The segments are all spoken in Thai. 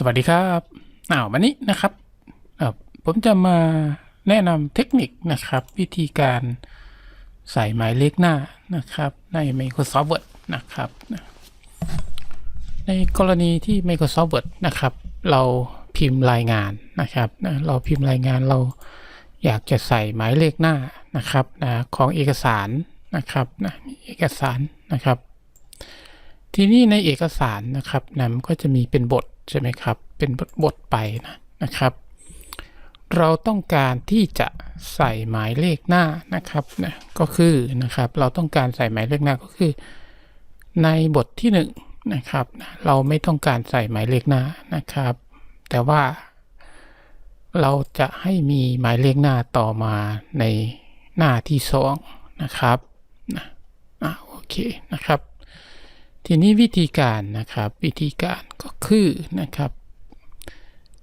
สวัสดีครับอ้าววันนี้นะครับ ผมจะมาแนะนำเทคนิคนะครับ วิธีการใส่หมายเลขหน้านะครับ ใน Microsoft Word นะครับ ในกรณีที่ Microsoft Word นะครับ เราพิมพ์รายงานนะครับเราพิมพ์รายงานเราอยากจะใส่หมายเลขหน้านะครับนะของเอกสารนะครับนะเอกสารนะครับ ทีนี้ในเอกสารนะครับนะมันก็จะมีเป็นบท ใช่ไหมครับ เป็นบทบทไปนะนะครับ เราต้องการที่จะใส่หมายเลขหน้านะครับนะก็คือนะครับเราต้องการใส่หมายเลขหน้าก็คือ ในบทที่หนึ่งนะครับนะเราไม่ต้องการใส่หมายเลขหน้านะครับ แต่ว่าเราจะให้มีหมายเลขหน้าต่อมาในหน้าที่สองนะครับนะโอเคนะครับ ทีนี้วิธีการนะครับวิธีการก็คือนะครับ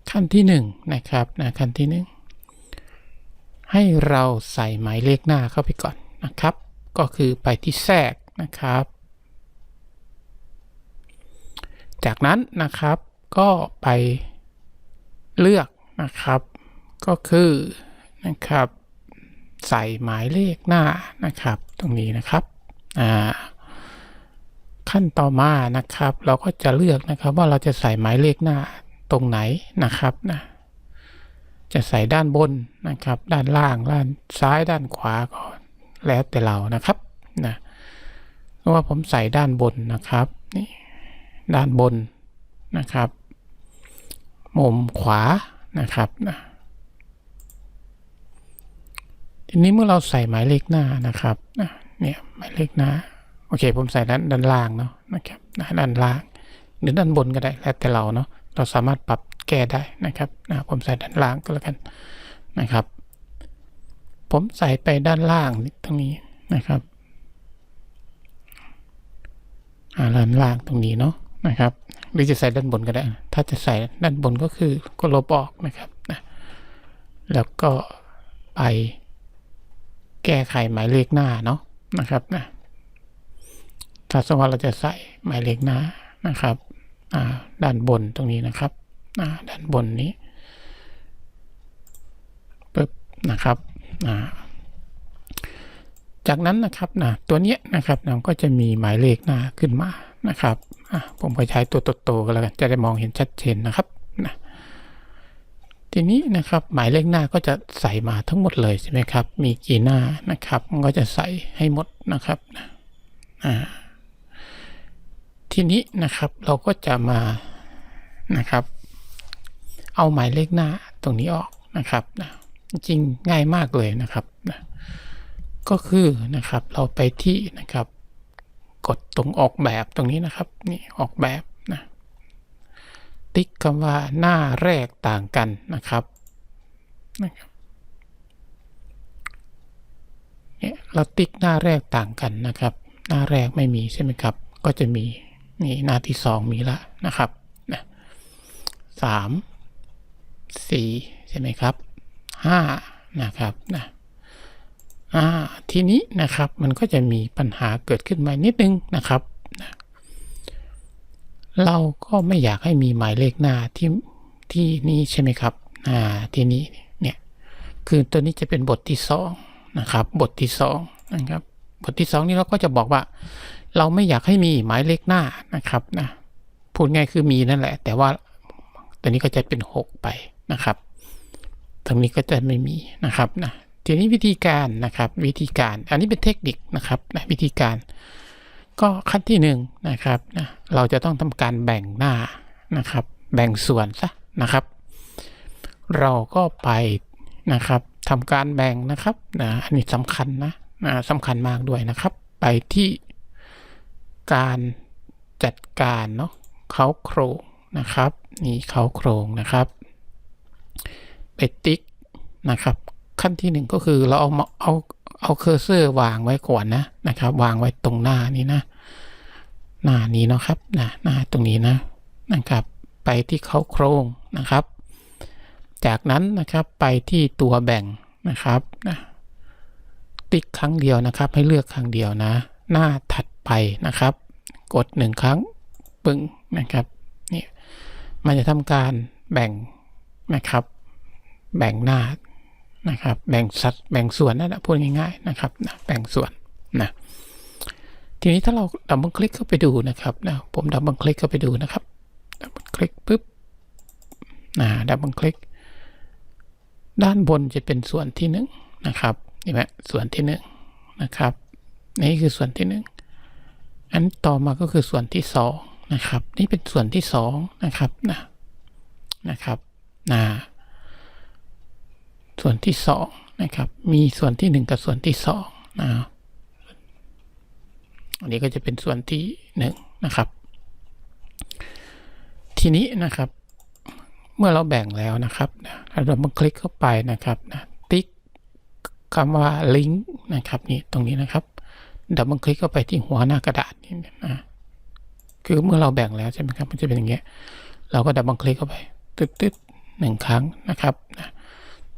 ขั้นที่หนึ่งนะครับนะขั้นที่หนึ่งให้เราใส่หมายเลขหน้าเข้าไปก่อนนะครับ ก็คือไปที่แทรกนะครับ จากนั้นนะครับก็ไปเลือกนะครับ ก็คือนะครับ ใส่หมายเลขหน้านะครับ ตรงนี้นะครับอ่า ขั้นต่อมานะครับ เราก็จะเลือกนะครับว่าเราจะใส่หมายเลขหน้าตรงไหนนะครับนะจะใส่ด้านบนนะครับ ด้านล่างด้านซ้ายด้านขวาก็แล้วแต่เรานะครับนะเพราะว่าผมใส่ด้านบนนะครับนี่ด้านบนนะครับ มุมขวานะครับนะทีนี้เมื่อเราใส่หมายเลขหน้านะครับนะเนี่ยหมายเลขหน้า โอเค ผมใส่ด้านด้านล่างเนาะนะครับด้านล่าง หรือด้านบนก็ได้แล้วแต่เราเนาะเราสามารถปรับแก้ได้นะครับนะผมใส่ด้านล่างก็แล้วกันนะครับ ผมใส่ไปด้านล่างตรงนี้นะครับด้านล่างตรงนี้เนาะนะครับ หรือจะใส่ด้านบนก็ได้ ถ้าจะใส่ด้านบนก็คือก็ลบออกนะครับนะแล้วก็ไปแก้ไขหมายเลขหน้าเนาะนะครับนะ ถ้าสมมติเราจะใส่หมายเลขหน้านะครับด้านบนตรงนี้นะครับด้านบนนี้ปึ๊บนะครับจากนั้นนะครับนะตัวเนี้ยนะครับนะก็จะมีหมายเลขหน้าขึ้นมานะครับผมก็ใช้ตัวโตๆก็แล้วกันจะได้มองเห็นชัดเจนนะครับนะทีนี้นะครับหมายเลขหน้าก็จะใส่มาทั้งหมดเลยใช่ไหมครับ มีกี่หน้านะครับ มันก็จะใส่ให้หมดนะครับนะอ่า ทีนี้นะครับเราก็จะมานะครับ เอาหมายเลขหน้าตรงนี้ออกนะครับนะจริงง่ายมากเลยนะครับนะก็คือนะครับเราไปที่นะครับ กดตรงออกแบบตรงนี้นะครับนี่ออกแบบนะติ๊กคำว่าหน้าแรกต่างกันนะครับนะครับเนี่ยเราติ๊กหน้าแรกต่างกันนะครับ หน้าแรกไม่มีใช่ไหมครับ ก็จะมี นี่หน้าที่สองมีละนะครับนะสามสี่ใช่ไหมครับห้านะครับนะทีนี้นะครับมันก็จะมีปัญหาเกิดขึ้นมานิดนึงนะครับนะเราก็ไม่อยากให้มีหมายเลขหน้าที่ที่นี่ใช่ไหมครับอ่าทีนี้เนี่ยคือตัวนี้จะเป็นบทที่สองนะครับ บทที่สองนะครับ บทที่สองนี้เราก็จะบอกว่า เราไม่อยากให้มีหมายเลขหน้านะครับนะพูดง่ายคือมีนั่นแหละ แต่ว่าตัวนี้ก็จะเป็น 6 ไปนะครับตรงนี้ก็จะไม่มีนะครับนะทีนี้วิธีการนะครับวิธีการอันนี้เป็นเทคนิคนะครับนะวิธีการ ก็ขั้นที่1นงนะครับนะเราจะต้องทำการแบ่งหน้านะครับ แบ่งส่วนซะนะครับ เราก็ไปนะครับทำการแบ่งนะครับนะอันนี้สำคัญนะนะสำคัญมากด้วยนะครับ ไปที่ การจัดการเนาะเขาโครงนะครับ นี่เขาโครงนะครับไปติ๊กนะครับ ขั้นที่หนึ่งก็คือเราเอาเอาเอาเคอร์เซอร์วางไว้ก่อนนะนะครับ วางไว้ตรงหน้านี้นะ หน้านี้เนาะครับนะหน้าตรงนี้นะนะครับ ไปที่เขาโครงนะครับ จากนั้นนะครับไปที่ตัวแบ่งนะครับนะติ๊กครั้งเดียวนะครับ ให้เลือกครั้งเดียวนะ หน้าถัด ไปนะครับ กดหนึ่งครั้งปึ้งนะครับนี่มันจะทำการแบ่งนะครับ แบ่งหน้านะครับ แบ่งสัดแบ่งส่วนนั่นแหละพูดง่ายๆนะครับนะแบ่งส่วนนะทีนี้ถ้าเราดับเบิลคลิกเข้าไปดูนะครับนะผมดับเบิลคลิกเข้าไปดูนะครับดับเบิลคลิกปุ๊บนะดับเบิลคลิกด้านบนจะเป็นส่วนที่หนึ่งนะครับนี่ไหมส่วนที่หนึ่งนะครับนี่คือส่วนที่หนึ่ง อันต่อมาก็คือส่วนที่สองนะครับ นี่เป็นส่วนที่สองนะครับนะนะครับนะส่วนที่สองนะครับ มีส่วนที่หนึ่งกับส่วนที่สองนะอันนี้ก็จะเป็นส่วนที่หนึ่งนะครับ ทีนี้นะครับ เมื่อเราแบ่งแล้วนะครับนะเรามาคลิกเข้าไปนะครับนะติ๊กคำว่าลิงก์นะครับนี่ตรงนี้นะครับ ดับเบิลคลิกเข้าไปที่หัวหน้ากระดาษนี่นะคือเมื่อเราแบ่งแล้วใช่ไหมครับมันจะเป็นอย่างเงี้ยเราก็ดับเบิลคลิกเข้าไปตึ๊ดตึ๊ดหนึ่งครั้งนะครับนะ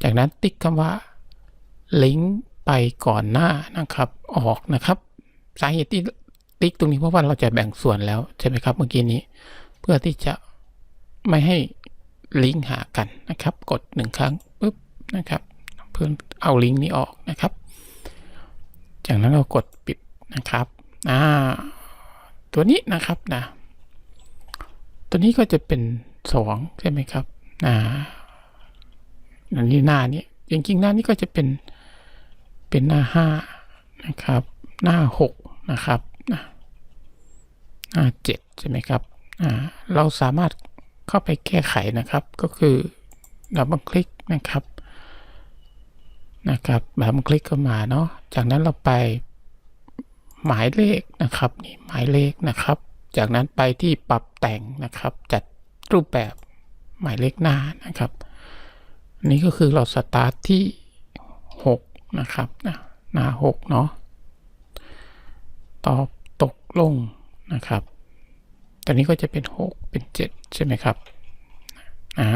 จากนั้นติ๊กคำว่าลิงก์ไปก่อนหน้านะครับออกนะครับ สาเหตุที่ติ๊กตรงนี้เพราะว่าเราจะแบ่งส่วนแล้วใช่ไหมครับเมื่อกี้นี้ เพื่อที่จะไม่ให้ลิงก์หากันนะครับ กดหนึ่งครั้งปุ๊บนะครับ เพื่อเอาลิงก์นี้ออกนะครับ จากนั้นเรากดปิดนะครับอ่าตัวนี้นะครับนะตัวนี้ก็จะเป็นสองใช่ไหมครับอ่าอันนี้หน้านี้จริงๆหน้านี้ก็จะเป็นเป็นหน้าห้านะครับ หน้าหกนะครับนะหน้าเจ็ดใช่ไหมครับอ่าเราสามารถเข้าไปแก้ไขนะครับ ก็คือดับเบิลคลิกนะครับ นะครับดับบคลิกเข้ามาเนาะจากนั้นเราไปหมายเลขนะครับนี่หมายเลขนะครับ จากนั้นไปที่ปรับแต่งนะครับ จัดรูปแบบหมายเลขหน้านะครับนนี้ก็คือเราสตาร์ทที่ 6 นะครับนะหน้า6เนาะตอบตกลงนะครับตอนนี้ก็จะเป็น 6 เป็น 7 ใช่ไหมครับอ่า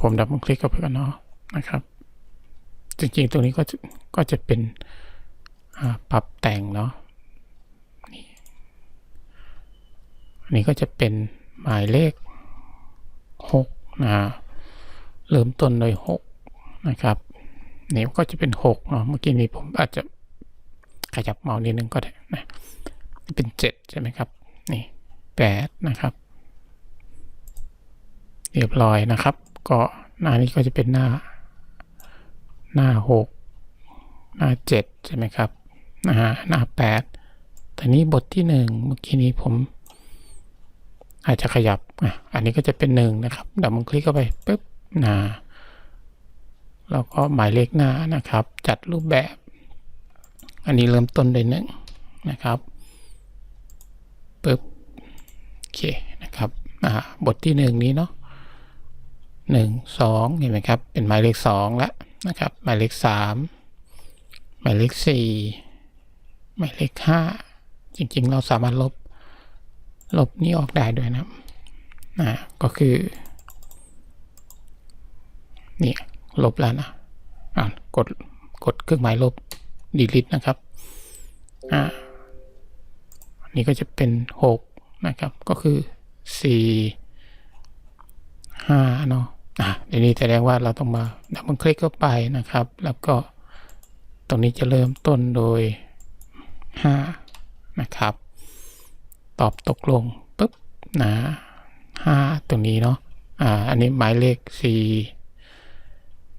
ผมดับเบิลคลิกเข้าไปกันเนาะนะครับ จริงๆตรงนี้ก็จะก็จะเป็นปรับแต่งเนาะนี่อันนี้ก็จะเป็นหมายเลขหกนะเริ่มต้นโดยหกนะครับนี่ก็จะเป็นหกเนาะเมื่อกี้นี้ผมอาจจะขยับเมาส์นิดนึงก็ได้นะเป็นเจ็ดใช่ไหมครับ นี่แปดนะครับ เรียบร้อยนะครับ ก็หน้านี้ก็จะเป็นหน้า หน้าหกหน้าเจ็ดใช่ไหมครับนะฮะหน้าแปดแต่นี้บทที่หนึ่งเมื่อกี้นี้ผม อาจจะขยับอะอันนี้ก็จะเป็นหนึ่งนะครับดับมันคลิกเข้าไปปุ๊บนะแล้วก็หมายเลขหน้านะครับ จัดรูปแบบ อันนี้เริ่มต้นด้วยหนึ่งนะครับปุ๊บโอเคนะครับอ่าบทที่หนึ่งนี้เนาะ หนึ่งสองเห็นไหมครับ เป็นหมายเลขสองแล้วนะครับ หมายเลขสามหมายเลขสี่หมายเลขห้าจริงๆ เราสามารถลบ ลบนี้ออกได้ด้วยนะนะก็คือนี่ลบแล้วนะอ่ากดกดเครื่องหมายลบ delete นะครับอ่านนี้ก็จะเป็นหกนะครับ ก็คือสี่ห้าเนาะ อะทีนี้แสดงว่าเราต้องมาดับเบิลคลิกเข้าไปนะครับ แล้วก็ตรงนี้จะเริ่มต้นโดยห้านะครับ ตอบตกลงปุ๊บนะห้าตรงนี้เนาะอ่าอันนี้หมายเลขสี่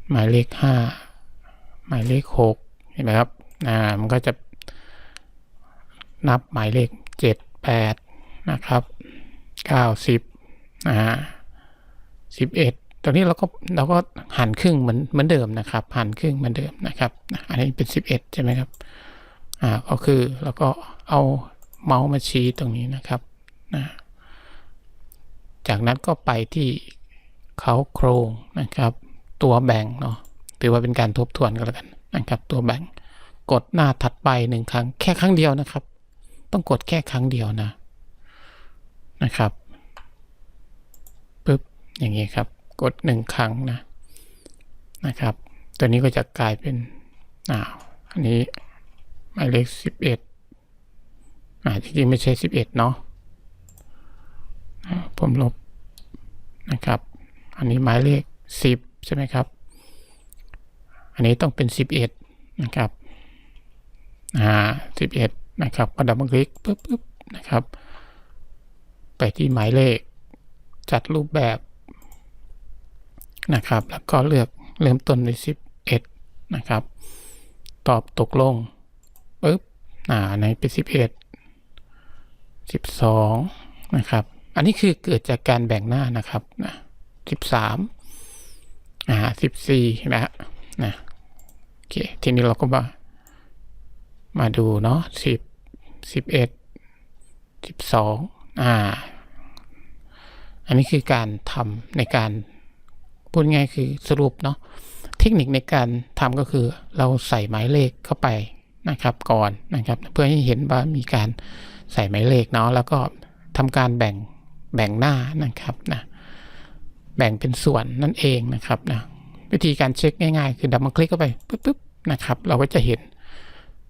หมายเลขห้าหมายเลขหกเห็นไหมครับอ่ามันก็จะนับหมายเลขเจ็ดแปดนะครับเก้าสิบอ่าสิบเอ็ด ตรงนี้เราก็เราก็หันครึ่งเหมือนเหมือนเดิมนะครับหันครึ่งเหมือนเดิมนะครับอันนี้เป็นสิบเอ็ดใช่ไหมครับอ่าก็คือเราก็เอาเมาส์มาชี้ตรงนี้นะครับนะจากนั้นก็ไปที่เขาโครงนะครับ ตัวแบ่งเนาะถือว่าเป็นการทบทวนกันแล้วกันนะครับ ตัวแบ่งกดหน้าถัดไปหนึ่งครั้งแค่ครั้งเดียวนะครับ ต้องกดแค่ครั้งเดียวนะนะครับปึ๊บอย่างนี้ครับ กดหนึ่งครั้งนะนะครับ ตัวนี้ก็จะกลายเป็นอ่าวอันนี้หมายเลขสิบเอ็ดอ่าจริงๆไม่ใช่สิบเอ็ดเนาะผมลบนะครับ อันนี้หมายเลขสิบใช่ไหมครับ อันนี้ต้องเป็นสิบเอ็ดนะครับอ่าสิบเอ็ดนะครับก็ดับเบิลคลิกปุ๊บปุ๊บนะครับ ไปที่หมายเลขจัดรูปแบบ นะครับ แล้วก็เลือกเริ่มต้นในสิบเอ็ดนะครับ ตอบตกลงปุ๊บอ่าในเป็นสิบเอ็ดสิบสองนะครับ อันนี้คือเกิดจากการแบ่งหน้านะครับนะสิบสามอ่าสิบสี่เห็นไหมฮะนะโอเคทีนี้เราก็มามาดูเนาะสิบสิบเอ็ดสิบสองอ่า อันนี้คือการทำในการ พูดง่ายคือสรุปเนาะเทคนิคในการทำก็คือเราใส่หมายเลขเข้าไปนะครับก่อนนะครับ เพื่อให้เห็นว่ามีการใส่หมายเลขเนาะแล้วก็ทำการแบ่งแบ่งหน้านะครับนะแบ่งเป็นส่วนนั่นเองนะครับนะวิธีการเช็คง่ายๆ คือดับมาคลิกเข้าไปปุ๊บปุ๊บนะครับ เราก็จะเห็น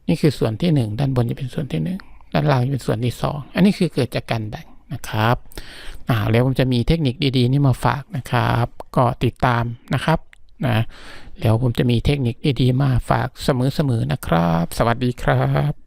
นี่คือส่วนที่หนึ่งด้านบนจะเป็นส่วนที่หนึ่งด้านล่างจะเป็นส่วนที่สองอันนี้คือเกิดจากการแบ่ง นะครับอ่าแล้วผมจะมีเทคนิคดีๆนี่มาฝากนะครับ ก็ติดตามนะครับนะแล้วผมจะมีเทคนิคดีๆมาฝากเสมอๆนะครับ สวัสดีครับ